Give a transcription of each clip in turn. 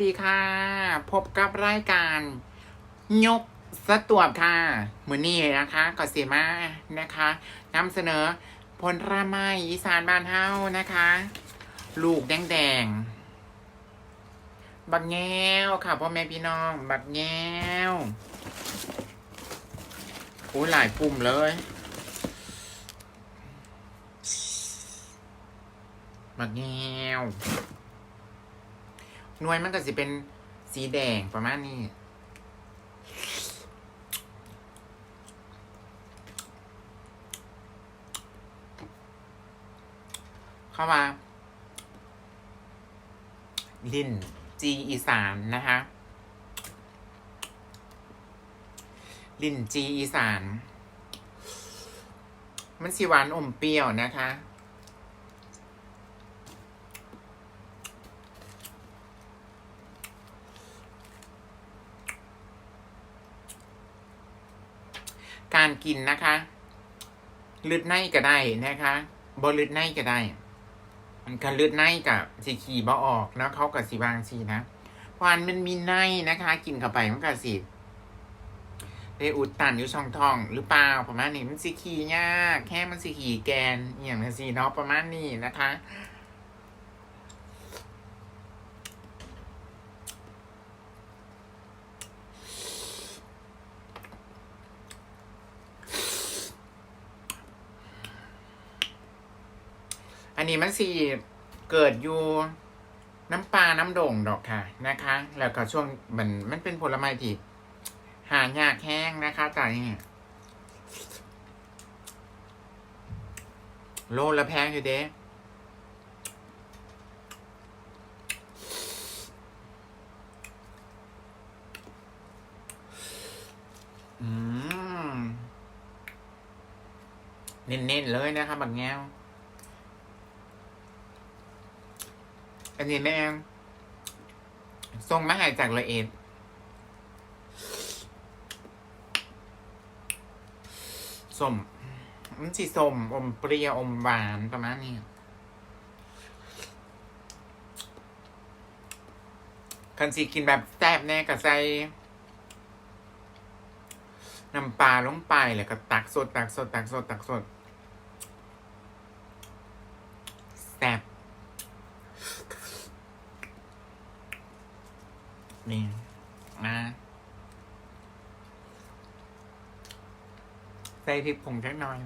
สวัสดีค่ะ พบกับรายการ ยกสตวบค่ะมือนี้นะคะก็เสียมานะคะนำเสนอผลไม้อีสานบ้านเฮานะคะ ลูกแดงๆบักแง้วค่ะพ่อแม่พี่น้อง บักแง้วโอ้ยหลายกลุ่มเลย บักแง้ว หน่วยมันก็สิเป็นสีแดงประมาณนี้ เข้ามา ลินจีอีสานนะคะลินจีอีสาน มันสีหวานอมเปรี้ยวนะคะ การกินนะคะลืดในก็ได้นะคะบลืดในก็ได้การลืดในกับสีขี่บ่ออกแล้วเขากับสีบางสีนะเพราะอันมันมีในนะคะ กินเข้าไปมันก็สีไปอุดตันอยู่ช่องท้อง หรือเปล่าประมาณนี้มันสีขี่ยากแค่มันสีขี่แกนอย่างนั้นสีเนาะประมาณนี้นะคะ อันนี้มันสีเกิดอยู่น้ำปลาน้ำโด่งดอกค่ะนะคะ แล้วก็ช่วงมันมันเป็นผลไม้ที่หายากแห้งนะคะแต่นี่โลละแพงอยู่เด้เน้นๆเลยนะคะบางแง้ อันนี้แม่งส่งมาหายจากละเอ็ดสมมันสีสมอมเปรี้ยวอมหวานประมาณนี้คันสีกินแบบแซ่บแน่กับใส่น้ำปลาลงไปแล้วก็ตักสดตักสดตักสดตักสดแซ่บ นี่นะใส่พริกผงสักหน่อย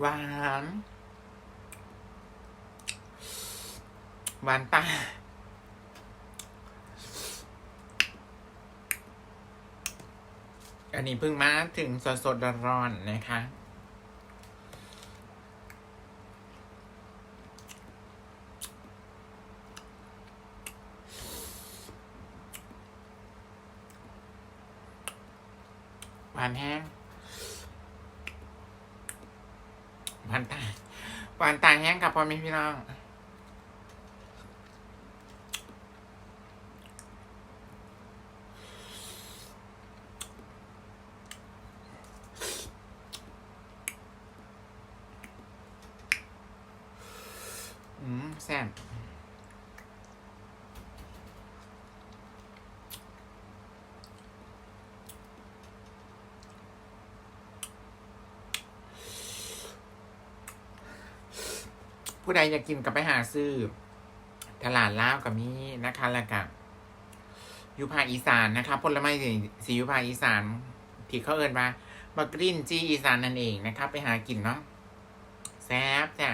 หวาน หวานตาอันนี้เพิ่งมาถึงสดสดๆร้อนๆนะคะานแห้งหวานตาหวานตาแห้งกับพ่อแม่พี่น้องอืมแซ่บ ผู้ใดอยากกินกับไปหาซื้อ ตลาดลาวกับมีนะคะแล้วกับอยู่ภาอีสานนะคะผลไม้สีสีอยู่ภาอีสานที่เขาเอินมาบักรินจีอีสานนั่นเองนะครับ ไปหากินเนาะแซ่บจ้ะ